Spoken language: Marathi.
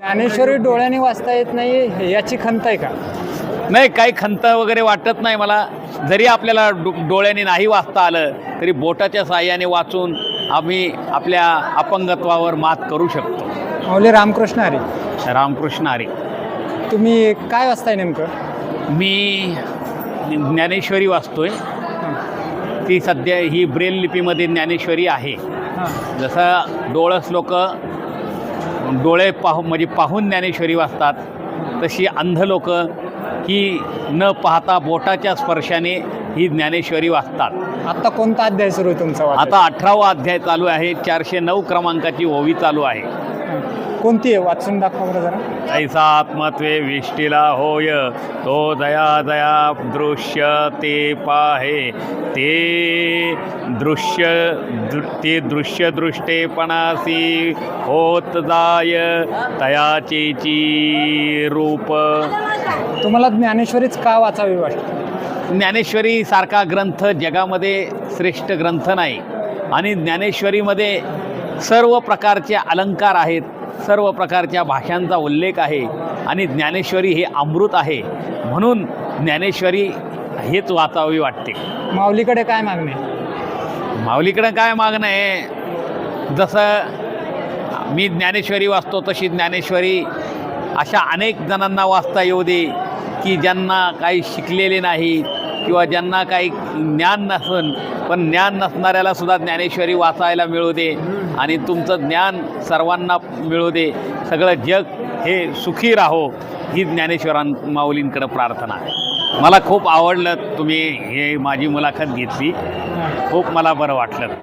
ज्ञानेश्वरी डोळ्याने वाचता येत नाही याची खंत आहे का? नाही काही खंत वगैरे वाटत नाही मला. जरी आपल्याला डो डोळ्याने नाही वाचता आलं तरी बोटाच्या साह्याने वाचून आम्ही आपल्या अपंगत्वावर मात करू शकतो. माऊली रामकृष्ण हरी. रामकृष्ण हरी. तुम्ही काय वाचताय नेमकं? मी ज्ञानेश्वरी वाचतोय. ती सध्या ही ब्रेल लिपीमध्ये ज्ञानेश्वरी आहे. हां. जसं डोळस लोक डोळे पाहू म्हणजे पाहून ज्ञानेश्वरी वाचतात तशी अंध लोक ही न पाहता बोटाच्या स्पर्शाने ही ज्ञानेश्वरी वाचतात आता कोणता अध्याय सुरू आहे तुमचा? आता अठरावा अध्याय चालू आहे चारशे नऊ क्रमांकाची ओवी चालू आहे. कोणती आहे? वाचून दाखवा बरं जरा. ऐसा आत्मत्वे विष्टीला होय तो दया दया दृश्य ते पाहे. ते दृश्य दृ ते दृश्य दृष्टेपणासी होत जाय तयाचेची रूप. तुम्हाला ज्ञानेश्वरीच का वाचावी वाटते? ज्ञानेश्वरी सारखा ग्रंथ जगामध्ये श्रेष्ठ ग्रंथ नाही. आणि ज्ञानेश्वरीमध्ये सर्व प्रकारचे अलंकार आहेत सर्व प्रकारच्या भाषांचा उल्लेख आहे आणि ज्ञानेश्वरी हे अमृत आहे. म्हणून ज्ञानेश्वरी हेच वाचावी वाटते. माऊलीकडे काय मागणे? माऊलीकडं काय मागणं? आहे जसं मी ज्ञानेश्वरी वाचतो तशी ज्ञानेश्वरी अशा अनेक जणांना वाचता येऊ दे की ज्यांना काही शिकलेले नाही. किंवा ज्यांना काही ज्ञान नसन पण ज्ञान नसणाऱ्याला सुद्धा ज्ञानेश्वरी वाचायला मिळू दे आणि तुमचं ज्ञान सर्वांना मिळू दे सगळं जग हे सुखी राहो ही ज्ञानेश्वरां माऊलींकडं प्रार्थना आहे. मला खूप आवडलं तुम्ही हे माझी मुलाखत घेतली. खूप मला बरं वाटलं.